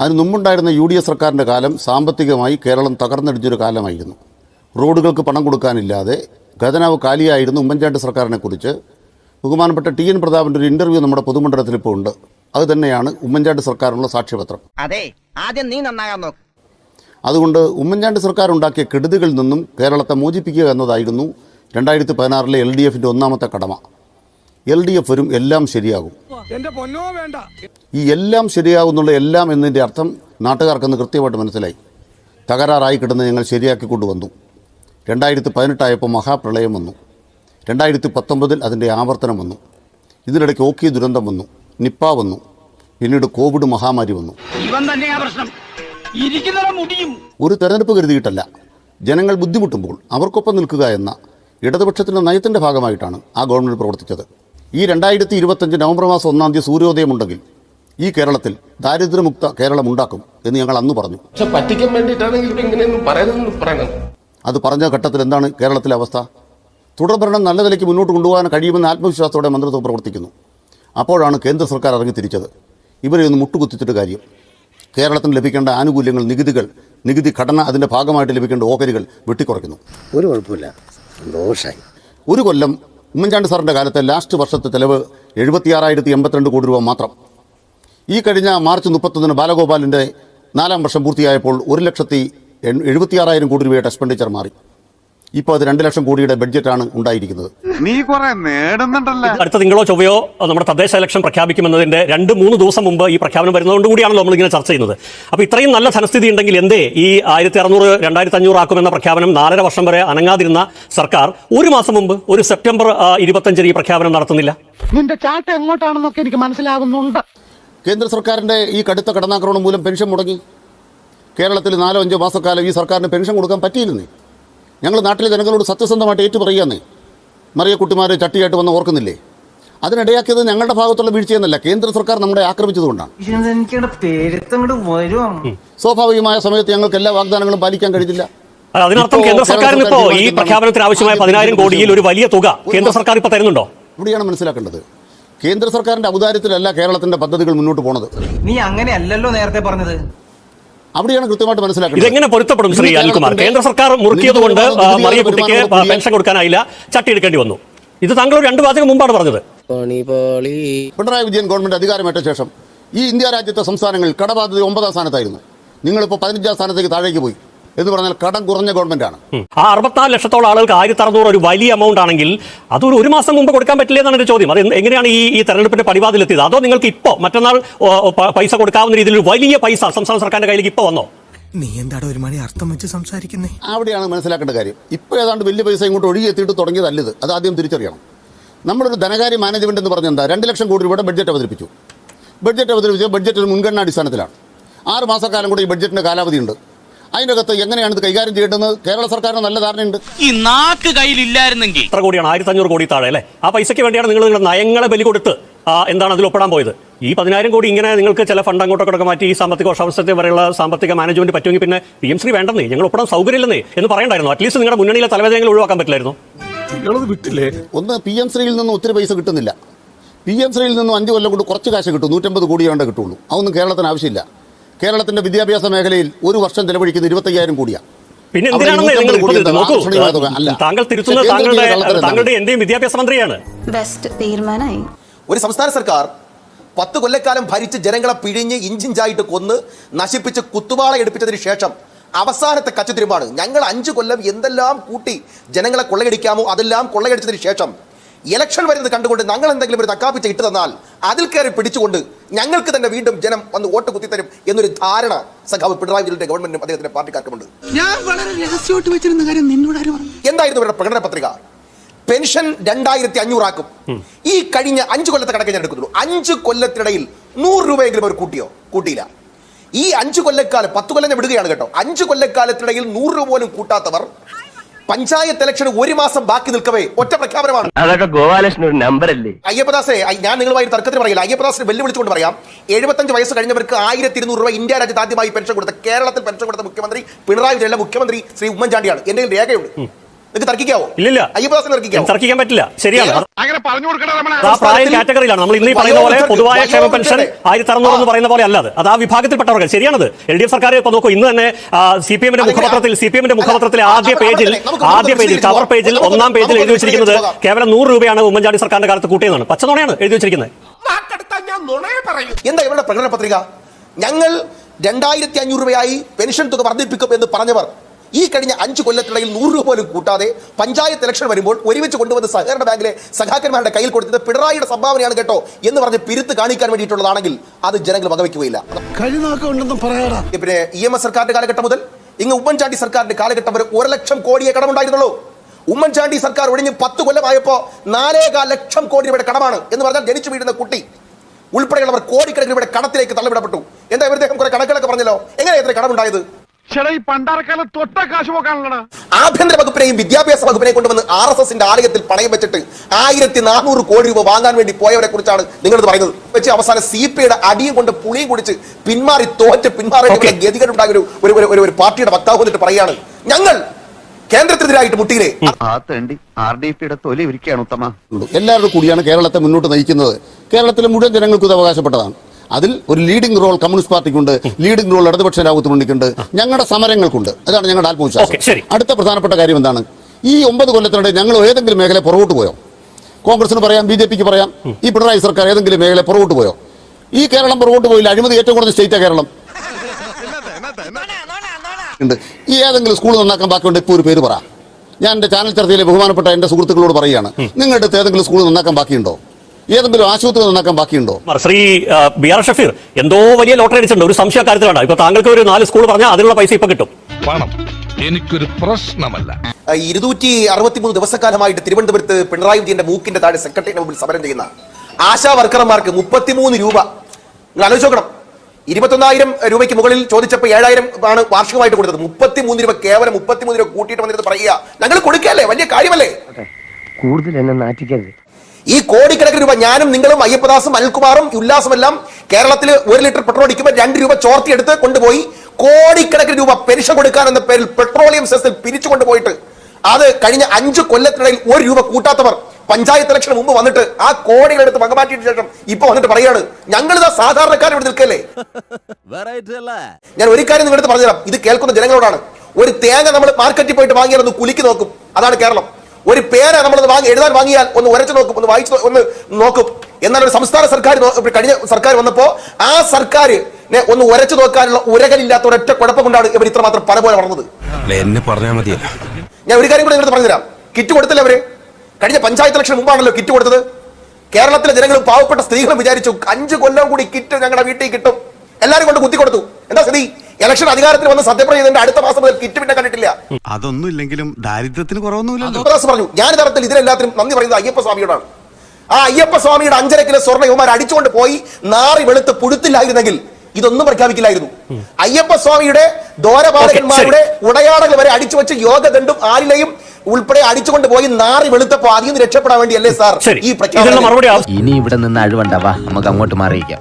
അതിന് മുമ്പുണ്ടായിരുന്ന U D F സർക്കാരിന്റെ കാലം സാമ്പത്തികമായി കേരളം തകർന്നടിഞ്ഞൊരു കാലമായിരുന്നു. റോഡുകൾക്ക് പണം കൊടുക്കാനില്ലാതെ ഖജനാവ് കാലിയായിരുന്നു ഉമ്മൻചാണ്ടി സർക്കാരിനെക്കുറിച്ച്. ബഹുമാനപ്പെട്ട ടി എൻ പ്രതാപന്റെ ഒരു ഇന്റർവ്യൂ നമ്മുടെ പൊതുമണ്ഡലത്തിൽ ഇപ്പോൾ ഉണ്ട്. അത് തന്നെയാണ് ഉമ്മൻചാണ്ടി സർക്കാരിനുള്ള സാക്ഷ്യപത്രം. അതെ ആദ്യം നീ നന്നാകാൻ നോക്ക്. അതുകൊണ്ട് ഉമ്മൻചാണ്ടി സർക്കാർ ഉണ്ടാക്കിയ കെടുതികളിൽ നിന്നും കേരളത്തെ മോചിപ്പിക്കുക എന്നതായിരുന്നു രണ്ടായിരത്തി പതിനാറിലെ എൽ ഡി എഫിന്റെ ഒന്നാമത്തെ കടമ. എൽ ഡി എഫ് വരും എല്ലാം ശരിയാകും. ഈ എല്ലാം ശരിയാകുന്നുള്ള എല്ലാം എന്നതിന്റെ അർത്ഥം നാട്ടുകാർക്കെന്ന് കൃത്യമായിട്ട് മനസ്സിലായി. തകരാറായി കിടന്ന് ഞങ്ങൾ ശരിയാക്കി കൊണ്ടുവന്നു. രണ്ടായിരത്തി പതിനെട്ടായപ്പോൾ മഹാപ്രളയം വന്നു. രണ്ടായിരത്തി പത്തൊമ്പതിൽ അതിന്റെ ആവർത്തനം വന്നു. ഇതിനിടയ്ക്ക് ഓക്കി ദുരന്തം വന്നു. നിപ്പ വന്നു. പിന്നീട് കോവിഡ് മഹാമാരി വന്നു. ഒരു തെരഞ്ഞെടുപ്പ് കരുതിയിട്ടല്ല. ജനങ്ങൾ ബുദ്ധിമുട്ടുമ്പോൾ അവർക്കൊപ്പം നിൽക്കുക എന്ന ഇടതുപക്ഷത്തിന്റെ നയത്തിന്റെ ഭാഗമായിട്ടാണ് ആ ഗവൺമെന്റ് പ്രവർത്തിച്ചത്. ഈ രണ്ടായിരത്തി ഇരുപത്തഞ്ച് നവംബർ മാസം ഒന്നാം തീയതി സൂര്യോദയമുണ്ടെങ്കിൽ ഈ കേരളത്തിൽ ദാരിദ്ര്യമുക്ത കേരളം ഉണ്ടാക്കും എന്ന് ഞങ്ങൾ അന്ന് പറഞ്ഞു. പക്ഷെ പറ്റിക്കാൻ വേണ്ടിയിട്ടാണെങ്കിൽ അത് പറഞ്ഞ ഘട്ടത്തിൽ എന്താണ് കേരളത്തിലെ അവസ്ഥ? തുടർഭരണം നല്ല നിലയ്ക്ക് മുന്നോട്ട് കൊണ്ടുപോകാൻ കഴിയുമെന്ന ആത്മവിശ്വാസത്തോടെ മന്ത്രിത്വം പ്രവർത്തിക്കുന്നു. അപ്പോഴാണ് കേന്ദ്ര സർക്കാർ ഇറങ്ങി തിരിച്ചത്. ഇവരെ ഒന്ന് മുട്ടുകുത്തിച്ചിട്ട് കാര്യം. കേരളത്തിന് ലഭിക്കേണ്ട ആനുകൂല്യങ്ങൾ നികുതികൾ നികുതി ഘടന അതിന്റെ ഭാഗമായിട്ട് ലഭിക്കേണ്ട ഓഹരികൾ വെട്ടിക്കുറയ്ക്കുന്നു. ഒരു കുഴപ്പമില്ല. സന്തോഷായി. ഒരു കൊല്ലം ഉമ്മൻചാണ്ടി സാറിന്റെ കാലത്തെ ലാസ്റ്റ് വർഷത്തെ ചിലവ് എഴുപത്തിയാറായിരത്തി എൺപത്തിരണ്ട് കോടി രൂപ മാത്രം. ഈ കഴിഞ്ഞ മാർച്ച് മുപ്പത്തൊന്നിന് ബാലഗോപാലിന്റെ നാലാം വർഷം പൂർത്തിയായപ്പോൾ ഒരു ലക്ഷത്തി എൺ- എഴുപത്തിയാറായിരം കോടി രൂപയുടെ എക്സ്പെൻഡിച്ചർ മാറി. ഇപ്പോൾ അത് രണ്ട് ലക്ഷം കോടിയുടെ ബഡ്ജറ്റാണ് ഉണ്ടായിരിക്കുന്നത്. നീ കൊറേ നേടുന്നുണ്ടല്ലോ? അടുത്ത തിങ്കളോ ചൊവ്വയോ നമ്മുടെ തദ്ദേശ ഇലക്ഷൻ പ്രഖ്യാപിക്കുമെന്നതിന്റെ രണ്ട് മൂന്ന് ദിവസം മുമ്പ് ഈ പ്രഖ്യാപനം വരുന്നതുകൊണ്ട് കൂടിയാണല്ലോ നമ്മളിങ്ങനെ ചർച്ച ചെയ്യുന്നത്. അപ്പോൾ ഇത്രയും നല്ല ധനസ്ഥിതി ഉണ്ടെങ്കിൽ എന്തേ ഈ ആയിരത്തി അറുന്നൂറ് രണ്ടായിരത്തി അഞ്ഞൂറ് ആക്കുമെന്ന പ്രഖ്യാപനം നാലര വർഷം വരെ അനങ്ങാതിരുന്ന സർക്കാർ ഒരു മാസം മുമ്പ് ഒരു സെപ്റ്റംബർ ഇരുപത്തഞ്ചിന് ഈ പ്രഖ്യാപനം നടത്തുന്നില്ല? നിന്റെ ചാട്ട എങ്ങോട്ടാണെന്നൊക്കെ എനിക്ക് മനസ്സിലാകുന്നുണ്ട് കേന്ദ്ര സർക്കാരിന്റെ ഈ കടുത്ത കടന്നാക്രമണം മൂലം പെൻഷൻ മുടങ്ങി. കേരളത്തിൽ നാലോ അഞ്ചോ മാസക്കാലം ഈ സർക്കാരിന് പെൻഷൻ കൊടുക്കാൻ പറ്റിയില്ലെന്നേ ഞങ്ങൾ നാട്ടിലെ ജനങ്ങളോട് സത്യസന്ധമായിട്ട് ഏറ്റു പറയുകയെന്നേ മറിയക്കുട്ടിമാർ ചട്ടിയായിട്ട് വന്ന് ഓർക്കുന്നില്ലേ? അതിനിടയാക്കിയത് ഞങ്ങളുടെ ഭാഗത്തുള്ള വീഴ്ചയെന്നല്ല കേന്ദ്ര സർക്കാർ നമ്മളെ ആക്രമിച്ചതുകൊണ്ടാണ്. സ്വാഭാവികമായ സമയത്ത് ഞങ്ങൾക്ക് എല്ലാ വാഗ്ദാനങ്ങളും പാലിക്കാൻ കഴിഞ്ഞില്ല. അതിനർത്ഥം കേന്ദ്ര സർക്കാരിന് ഇപ്പോൾ ഈ പ്രഖ്യാപനത്തിന് ആവശ്യമായ പതിനായിരം കോടിയിൽ ഒരു വലിയ തുക കേന്ദ്ര സർക്കാർ ഇപ്പോൾ തരുന്നുണ്ടോ? ഇവിടെയാണ് മനസ്സിലാക്കേണ്ടത്. കേന്ദ്ര സർക്കാരിന്റെ ഔദാര്യത്തിലല്ല കേരളത്തിന്റെ പദ്ധതികൾ മുന്നോട്ട് പോണത്. നീ അങ്ങനെയല്ലല്ലോ നേരത്തെ പറഞ്ഞത്. അവിടെയാണ് കൃത്യമായിട്ട് മനസ്സിലാക്കുന്നത് ഇതെങ്ങനെ പൊരുത്തപ്പെടും ശ്രീ അനിൽകുമാർ? കേന്ദ്ര സർക്കാർ മുറുക്കിയത് കൊണ്ട് മറിയ കുട്ടിക്ക് പെൻഷൻ കൊടുക്കാനായില്ല ചട്ടി എടുക്കേണ്ടി വന്നു. ഇത് താങ്കൾ രണ്ടു രണ്ട് വാചകം മുമ്പാണ് പറഞ്ഞത്. പിണറായി വിജയൻ ഗവൺമെന്റ് അധികാരമേറ്റ ശേഷം ഈ ഇന്ത്യ രാജ്യത്തെ സംസ്ഥാനങ്ങളിൽ കടബാധ്യത ഒമ്പതാം സ്ഥാനത്തായിരുന്നു. നിങ്ങളിപ്പോൾ പതിനഞ്ചാം സ്ഥാനത്തേക്ക് താഴേക്ക് പോയി. എന്ന് പറഞ്ഞാൽ കടം കുറഞ്ഞ ഗവൺമെന്റാണ്. ആ അറുപത്തിനാല് ലക്ഷത്തോളം ആളുകൾക്ക് ആയിരത്തി അറുന്നൂറ് ഒരു വലിയ എമൗണ്ട് ആണെങ്കിൽ അതൊരു ഒരു മാസം മുമ്പ് കൊടുക്കാൻ പറ്റില്ല എന്നാണ് എന്റെ ചോദ്യം. അത് എങ്ങനെയാണ് ഈ ഈ തെരഞ്ഞെടുപ്പിന്റെ പടിവാതിലെത്തിയത് അതോ നിങ്ങൾക്ക് ഇപ്പോൾ മറ്റന്നാൾ പൈസ കൊടുക്കാവുന്ന രീതിയിൽ ഒരു വലിയ പൈസ സംസ്ഥാന സർക്കാരിന്റെ കയ്യിലേക്ക് ഇപ്പോൾ വന്നോ? നീ എന്താടാ ഒരു മണി അർത്ഥം വെച്ച് സംസാരിക്കുന്നേ? അവിടെയാണ് മനസ്സിലാക്കേണ്ട കാര്യം. ഇപ്പോൾ ഏതാണ്ട് വലിയ പൈസ ഇങ്ങോട്ട് ഒഴുകി എത്തിയിട്ട് തുടങ്ങിയതല്ല ഇത്. അത് ആദ്യം തിരിച്ചറിയണം. നമ്മളൊരു ധനകാര്യ മാനേജ്മെന്റ് എന്ന് പറഞ്ഞാൽ എന്താ? രണ്ട് ലക്ഷം കോടി രൂപയുടെ ബഡ്ജറ്റ് അവതരിപ്പിച്ചു. ബഡ്ജറ്റ് അവതരിപ്പിച്ച ബഡ്ജറ്റ് ഒരു മുൻഗണനാടിസ്ഥാനത്തിലാണ്. ആറ് മാസക്കാലം കൂടി ഈ ബഡ്ജറ്റിന്റെ കാലാവധിയുണ്ട് അതിന്റെ അകത്ത് എങ്ങനെയാണ് ഇത് കൈകാര്യം ചെയ്യേണ്ടത് കേരള സർക്കാരിന് നല്ല ധാരണയുണ്ട്. ഈ നാക്ക് കയ്യിലില്ലായിരുന്നെങ്കിൽ എത്ര കോടിയാണ്? ആയിരത്തി അഞ്ഞൂറ് കോടി താഴെ അല്ലേ? ആ പൈസയ്ക്ക് വേണ്ടിയാണ് നിങ്ങൾ നിങ്ങളുടെ നയങ്ങളെ ബലി കൊടുത്ത് എന്താണ് അതിൽ ഒപ്പിടാൻ പോയത്? ഈ പതിനായിരം കോടി ഇങ്ങനെ നിങ്ങൾക്ക് ചില ഫണ്ട് അങ്ങോട്ടൊക്കെ മാറ്റി ഈ സാമ്പത്തിക വർഷാവസ്ഥത്തെ വരെയുള്ള സാമ്പത്തിക മാനേജ്മെന്റ് പറ്റുമെങ്കിൽ പിന്നെ പി എം ശ്രീ വേണ്ടെന്നേ ഞങ്ങൾ ഒപ്പിടാൻ സൗകര്യമില്ലെന്നേ എന്ന് പറയണ്ടായിരുന്നു. അറ്റ്ലീസ്റ്റ് നിങ്ങളുടെ മുന്നണിയിലെ തലവേദനകൾ ഒഴിവാക്കാൻ പറ്റില്ലായിരുന്നു. വിട്ടില്ലേ? ഒന്ന് പി എം ശ്രീയിൽ നിന്ന് ഒത്തിരി പൈസ കിട്ടുന്നില്ല. പി എം ശ്രീയിൽ നിന്നും അഞ്ച് കൊല്ലം കൊണ്ട് കുറച്ച് കാശ് കിട്ടും നൂറ്റമ്പത് കോടി വേണ്ട കിട്ടുള്ളൂ. അതൊന്നും കേരളത്തിന് ആവശ്യമില്ല. കേരളത്തിന്റെ വിദ്യാഭ്യാസ മേഖലയിൽ ഒരു വർഷം ചെലവഴിക്കുന്ന ഇരുപത്തയ്യായിരം കോടിയാണ് പിന്നെ എന്തിനാണെന്ന് നിങ്ങൾ? നോക്കൂ. താങ്കൾ തിരുത്തുന്നത് താങ്കളുടെ താങ്കളുടെ? എന്റെയും വിദ്യാഭ്യാസ മന്ത്രിയാണ് ബെസ്റ്റ് തീരുമാനമായി ഒരു സംസ്ഥാന സർക്കാർ പത്ത് കൊല്ലക്കാലം ഭരിച്ച് ജനങ്ങളെ പിഴിഞ്ഞ് ഇഞ്ചിഞ്ചായിട്ട് കൊന്ന് നശിപ്പിച്ച് കുത്തുവാള എടുപ്പിച്ചതിന് ശേഷം അവസാനത്തെ കച്ചുതിരുമാണ് ഞങ്ങൾ അഞ്ച് കൊല്ലം എന്തെല്ലാം കൂട്ടി ജനങ്ങളെ കൊള്ളയടിക്കാമോ അതെല്ലാം കൊള്ളയടിച്ചതിന് ശേഷം ഇലക്ഷൻ വരുന്നത് കണ്ടുകൊണ്ട് ഞങ്ങൾ എന്തെങ്കിലും ഒരു തക്കാപ്പിച്ച ഇട്ട് തന്നാൽ അതിൽ കയറി പിടിച്ചുകൊണ്ട് ഞങ്ങൾക്ക് തന്നെ വീണ്ടും ജനം വന്ന് വോട്ട് കുത്തിത്തരും എന്നൊരു ധാരണ സഖാവ് പിണറായി വിജയന്റെ ഗവൺമെന്റിനും അദ്ദേഹത്തിന്റെ പാർട്ടിക്കാർക്കുമുണ്ട്. ഞാൻ വളരെ രഹസ്യമായിട്ട് വെച്ചിരുന്ന കാര്യം നിന്നോട് ആര് പറഞ്ഞു? എന്തായിരുന്നു ഇവരുടെ പ്രകടന പത്രിക? പെൻഷൻ രണ്ടായിരത്തി അഞ്ഞൂറാക്കും ഈ കഴിഞ്ഞ അഞ്ച് കൊല്ലത്തെ കണക്ക് ഞാൻ എടുക്കുന്നുള്ളൂ. അഞ്ച് കൊല്ലത്തിനിടയിൽ നൂറ് രൂപയെങ്കിലും അവർ കൂട്ടിയോ? കൂട്ടിയില്ല. ഈ അഞ്ച് കൊല്ലക്കാലം പത്ത് കൊല്ലം ഞാൻ വിടുകയാണ് കേട്ടോ. അഞ്ച് കൊല്ലക്കാലത്തിനിടയിൽ നൂറ് രൂപ പോലും കൂട്ടാത്തവർ പഞ്ചായത്ത് ഇലക്ഷൻ ഒരു മാസം ബാക്കി നിൽക്കവേ ഒറ്റ പ്രഖ്യാപനമാണ്. അതൊക്കെ ഗോപാലകൃഷ്ണൻ ഒരു നമ്പർ അല്ലേ? അയ്യപ്പദാസെ ഞാൻ നിങ്ങളുമായി തർക്കത്തിന് പറയില്ല. അയ്യപ്പദാസിനെ വെല്ലുവിളിച്ചുകൊണ്ട് പറയാം. എഴുപത്തഞ്ച് വയസ്സ് കഴിഞ്ഞവർക്ക് ആയിരത്തി ഇരുന്നൂറ് രൂപ ഇന്ത്യ രാജ്യത്ത് ആദ്യമായി പെൻഷൻ കൊടുത്ത കേരളത്തിൽ പെൻഷൻ കൊടുത്ത മുഖ്യമന്ത്രി പിണറായി വിജയൻ മുഖ്യമന്ത്രി ശ്രീ ഉമ്മൻചാണ്ടിയാണ്. എന്റെ കയ്യിൽ രേഖയുണ്ട് നിങ്ങൾക്ക് തർക്കിക്കാവോ? ഇല്ലില്ല. അയ്യപ്പദാസിനെ തർക്കിക്കാവോ? തർക്കിക്കാൻ പറ്റില്ല. ശരിയാണ്. അങ്ങനെ പറഞ്ഞു ആ പ്രായം കാറ്റഗറിയിലാണ്. നമ്മൾ ഇന്ന് ഈ പറയുന്ന പോലെ പൊതുവായ ക്ഷേമ പെൻഷൻ ആയിരത്തി അറുന്നൂറ് എന്ന് പറയുന്ന പോലെ അല്ലാതെ. അത് ആ വിഭാഗത്തിൽപ്പെട്ടവർക്ക് ശരിയാണത്. എൽ ഡി എഫ് സർക്കാർ ഇപ്പൊ നോക്കൂ. ഇന്ന് തന്നെ സി പി എമ്മിന്റെ മുഖപത്രത്തിൽ സി പി എമ്മിന്റെ മുഖപത്രത്തിലെ ആദ്യ പേജിൽ ആദ്യ പേജിൽ കവർ പേജിൽ ഒന്നാം പേജിൽ എഴുതി വെച്ചിരിക്കുന്നത് കേവലം നൂറ് രൂപയാണ് ഉമ്മൻചാണ്ടി സർക്കാരിന്റെ കാലത്ത് കൂട്ടിയതാണ് പച്ചനുണയാണ് എഴുതി വെച്ചിരിക്കുന്നത്. എന്താ ഇവരുടെ പ്രകടന പത്രിക? ഞങ്ങൾ രണ്ടായിരത്തി അഞ്ഞൂറ് രൂപയായി പെൻഷൻ തുക വർദ്ധിപ്പിക്കും എന്ന് പറഞ്ഞവർ ഈ കഴിഞ്ഞ അഞ്ച് കൊല്ലത്തിടയിൽ നൂറ് രൂപ പോലും കൂട്ടാതെ പഞ്ചായത്ത് ഇലക്ഷൻ വരുമ്പോൾ ഒരുമിച്ച് കൊണ്ടുവന്ന സഹകരണ ബാങ്കിലെ സഖാക്കന്മാരുടെ കയ്യിൽ കൊടുത്തത് പിണറായിയുടെ സംഭാവനയാണ് കേട്ടോ എന്ന് പറഞ്ഞ് പിരുത്ത് കാണിക്കാൻ വേണ്ടിയിട്ടുള്ളതാണെങ്കിൽ അത് ജനങ്ങൾ വകവയ്ക്കുകയില്ല പിന്നെ ഇ എം എസ് സർക്കാരിന്റെ കാലഘട്ടം മുതൽ ഇങ്ങ് ഉമ്മൻചാണ്ടി സർക്കാരിന്റെ കാലഘട്ടം വരെ ഒരു ലക്ഷം കോടിയെ കടമുണ്ടായിരുന്നുള്ളൂ. ഉമ്മൻചാണ്ടി സർക്കാർ ഒഴിഞ്ഞ് പത്ത് കൊല്ലമായപ്പോ നാലേകാൽ ലക്ഷം കോടി രൂപയുടെ കടമാണ് എന്ന് പറഞ്ഞാൽ ജനിച്ചു വീഴുന്ന കുട്ടി ഉൾപ്പെടെയുള്ളവർ കോടിക്കണക്കിന് രൂപയുടെ കടത്തിലേക്ക് തള്ളിവിടപ്പെട്ടു. എന്താ ഇവർ അദ്ദേഹം കുറെ കണക്കുകളൊക്കെ പറഞ്ഞല്ലോ? എങ്ങനെയാണ് ഇത്ര കടമുണ്ടായത്? ചേട്ടാ ഈ പണ്ടാരക്കാലം തൊട്ട കാശ് പോക്കാണല്ലടാ ആഭ്യന്തര വകുപ്പിനെയും വിദ്യാഭ്യാസ വകുപ്പിനെയും കൊണ്ടുവന്ന് ആർ എസ് എസിന്റെ ആലയത്തിൽ പണയം വെച്ചിട്ട് ആയിരത്തി നാനൂറ് കോടി രൂപ വാങ്ങാൻ വേണ്ടി പോയവരെ കുറിച്ചാണ് നിങ്ങൾ പറയുന്നത്. വെച്ച് അവസാനം സി പി ഐയുടെ അടിയും കൊണ്ട് പുളിയും കുടിച്ച് പിന്മാറി തോറ്റ് പിന്മാറേണ്ട ഗതികൾ ഒരു ഒരു- ഒരു- ഒരു- പാർട്ടിയുടെ വക്താവ് വന്നിട്ട് പറയാണ് ഞങ്ങൾ കേന്ദ്രത്തിനെതിരായിട്ട് മുട്ടിയില്ലേ? ആ തേണ്ടി ആർ ഡി പിയുടെ തൊലി ഇരിക്കുകയാണ് ഉത്തമ. എല്ലാവരും കൂടിയാണ് കേരളത്തെ മുന്നോട്ട് നയിക്കുന്നത്. കേരളത്തിലെ മുഴുവൻ ജനങ്ങൾക്കും ഇത് അവകാശപ്പെട്ടതാണ്. അതിൽ ഒരു ലീഡിംഗ് റോൾ കമ്മ്യൂണിസ്റ്റ് പാർട്ടിക്കുണ്ട്. ലീഡിംഗ് റോൾ ഇടതുപക്ഷ രാജ്യത്ത് മുന്നിക്കുണ്ട് ഞങ്ങളുടെ സമരങ്ങൾക്കുണ്ട് അതാണ് ഞങ്ങളുടെ ആത്മവിശ്വാസം. അടുത്ത പ്രധാനപ്പെട്ട കാര്യം എന്താണ്? ഈ ഒമ്പത് കൊല്ലത്തിനിടെ ഞങ്ങൾ ഏതെങ്കിലും മേഖല പുറകോട്ട് പോയോ? കോൺഗ്രസിന് പറയാം ബി ജെ പിക്ക് പറയാം ഈ പിണറായി സർക്കാർ ഏതെങ്കിലും മേഖല പുറകോട്ട് പോയോ? ഈ കേരളം പുറകോട്ട് പോയില്ല. അഴിമതി ഏറ്റവും കൂടുതൽ സ്റ്റേറ്റാണ് കേരളം. ഉണ്ട്. ഈ ഏതെങ്കിലും സ്കൂൾ നന്നാക്കാൻ ബാക്കിയുണ്ട് ഇപ്പോൾ ഒരു പേര് പറ. ഞാൻ എന്റെ ചാനൽ ചർച്ചയിലെ ബഹുമാനപ്പെട്ട എന്റെ സുഹൃത്തുക്കളോട് പറയുകയാണ്. നിങ്ങളുടെ അടുത്ത് ഏതെങ്കിലും സ്കൂൾ നന്നാക്കാൻ ബാക്കിയുണ്ടോ? ഏതെങ്കിലും ആശുപത്രി നന്നാക്കാൻ ബാക്കിയുണ്ടോ? ശ്രീ ബി ആർ ഷഫീർ എന്തോ വലിയ ലോട്ടറി അടിച്ചിട്ടുണ്ട്. ഒരു സംശയ കാര്യത്തിലാണ് ഇപ്പൊ താങ്കൾക്ക് ഒരു നാല് സ്കൂൾ പറഞ്ഞാൽ അതിനുള്ള പൈസ ഇപ്പൊ കിട്ടും. പണം എനിക്കൊരു പ്രശ്നമല്ല. ഇരുന്നൂറ്റി അറുപത്തിമൂന്ന് ദിവസക്കാലമായിട്ട് തിരുവനന്തപുരത്ത് പിണറായി വിജയന്റെ മൂക്കിന്റെ താഴെ സെക്രട്ടറിയുടെ മുമ്പിൽ സമരം ചെയ്യുന്ന ആശാ വർക്കർമാർക്ക് മുപ്പത്തിമൂന്ന് രൂപ. നിങ്ങൾ ആലോചിച്ച് നോക്കണം. ഇരുപത്തൊന്നായിരം രൂപയ്ക്ക് മുകളിൽ ചോദിച്ചപ്പോൾ ഏഴായിരം ആണ് വാർഷികമായിട്ട് കൊടുത്തത്. മുപ്പത്തിമൂന്ന് രൂപ കേവലം മുപ്പത്തിമൂന്ന് രൂപ കൂട്ടിയിട്ട് വന്നിട്ട് പറയുക. ഞങ്ങൾ കൊടുക്കല്ലേ വലിയ കാര്യമല്ലേ? കൂടുതൽ എന്നെ നാറ്റിക്കരുത്. ഈ കോടിക്കണക്കിന് രൂപ ഞാനും നിങ്ങളും അയ്യപ്പദാസും അനിൽകുമാറും ഉല്ലാസും എല്ലാം കേരളത്തിൽ ഒരു ലിറ്റർ പെട്രോൾ അടിക്കുമ്പോൾ രണ്ട് രൂപ ചോർത്തിയെടുത്ത് കൊണ്ടുപോയി കോടിക്കണക്കിന് രൂപ പെൻഷൻ കൊടുക്കാൻ എന്ന പേരിൽ പെട്രോളിയം സെസ്സിൽ പിരിച്ചു കൊണ്ടുപോയിട്ട് അത് കഴിഞ്ഞ അഞ്ച് കൊല്ലത്തിനിടയിൽ ഒരു രൂപ കൂട്ടാത്തവർ പഞ്ചായത്ത് ഇലക്ഷന് മുമ്പ് വന്നിട്ട് ആ കോടികളെടുത്ത് വകമാറ്റിയതിനു ശേഷം ഇപ്പൊ വന്നിട്ട് പറയാണ് ഞങ്ങൾ ഇതാ സാധാരണക്കാർ ഇവിടെ നിൽക്കല്ലേ? ഞാൻ ഒരു കാര്യം നിങ്ങളുടെ പറഞ്ഞുതരാം. ഇത് കേൾക്കുന്ന ജനങ്ങളോടാണ്. ഒരു തേങ്ങ നമ്മൾ മാർക്കറ്റിൽ പോയിട്ട് വാങ്ങിയാലൊന്ന് കുലുക്കി നോക്കും. അതാണ് കേരളം. ഒരു പേര നമ്മൾ വാങ്ങി എഴുതാൻ വാങ്ങിയാൽ ഒന്ന് ഉരച്ചു നോക്കും ഒന്ന് വായിച്ചു ഒന്ന് നോക്കും. എന്നാൽ ഒരു സംസ്ഥാന സർക്കാർ കഴിഞ്ഞ സർക്കാർ വന്നപ്പോ ആ സർക്കാർ ഒന്ന് ഉരച്ചു നോക്കാനുള്ള ഉരകലില്ലാത്ത ഒരൊറ്റ കുഴപ്പം കൊണ്ടാണ് ഇവർ ഇത്രമാത്രം പല പോലെ വളർന്നത് എന്നെ പറഞ്ഞാൽ മതിയല്ല. ഞാൻ ഒരു കാര്യം കൂടെ പറഞ്ഞു പറഞ്ഞുതരാം. കിറ്റ് കൊടുത്തില്ല അവർ? കഴിഞ്ഞ പഞ്ചായത്ത് ഇലക്ഷൻ മുമ്പാണല്ലോ കിറ്റ് കൊടുത്തത്. കേരളത്തിലെ ജനങ്ങൾ പാവപ്പെട്ട സ്ത്രീകളും വിചാരിച്ചു അഞ്ച് കൊല്ലം കൂടി കിറ്റ് ഞങ്ങളുടെ വീട്ടിൽ കിട്ടും. എല്ലാവരും കൊണ്ട് കുത്തി കൊടുത്തു. എന്താ സ്ഥിതി? ഇലക്ഷൻ അധികാരത്തിൽ വന്ന് സത്യപ്രതിജ്ഞ അടുത്ത മാസം മുതൽ കിറ്റ് പിന്നെ കണ്ടിട്ടില്ല. അതൊന്നും ഇല്ലെങ്കിലും ദാരിദ്ര്യത്തിന് കുറവൊന്നുമില്ല പറഞ്ഞു ഞാൻ തരത്തിൽ ഇതിനെല്ലാത്തിനും നന്ദി പറയുന്നത് അയ്യപ്പ സ്വാമിയോടാണ്. ആ അയ്യപ്പ സ്വാമിയുടെ അഞ്ചര കിലോ സ്വർണ യുവമാർ അടിച്ചുകൊണ്ട് പോയി നാറി വെളുത്ത് പുഴുത്തില്ലായിരുന്നെങ്കിൽ ഇതൊന്നും പ്രഖ്യാപിക്കില്ലായിരുന്നു. അയ്യപ്പ സ്വാമിയുടെ ദോരപാലകന്മാരുടെ ഉടയാടകൾ വരെ അടിച്ചു വെച്ച് യോഗദണ്ഡും ആലിലയും ഉൾപ്പെടെ അടിച്ചുകൊണ്ട് പോയി നാറി വെളുത്തപ്പോ അതിൽ നിന്ന് രക്ഷപ്പെടാൻ വേണ്ടിയല്ലേ സാർ ഈ പ്രഖ്യാപനം. ഇനി ഇവിടെ നിന്ന് അഴിവണ്ടാവാ നമുക്ക് അങ്ങോട്ട് മാറിയിക്കാം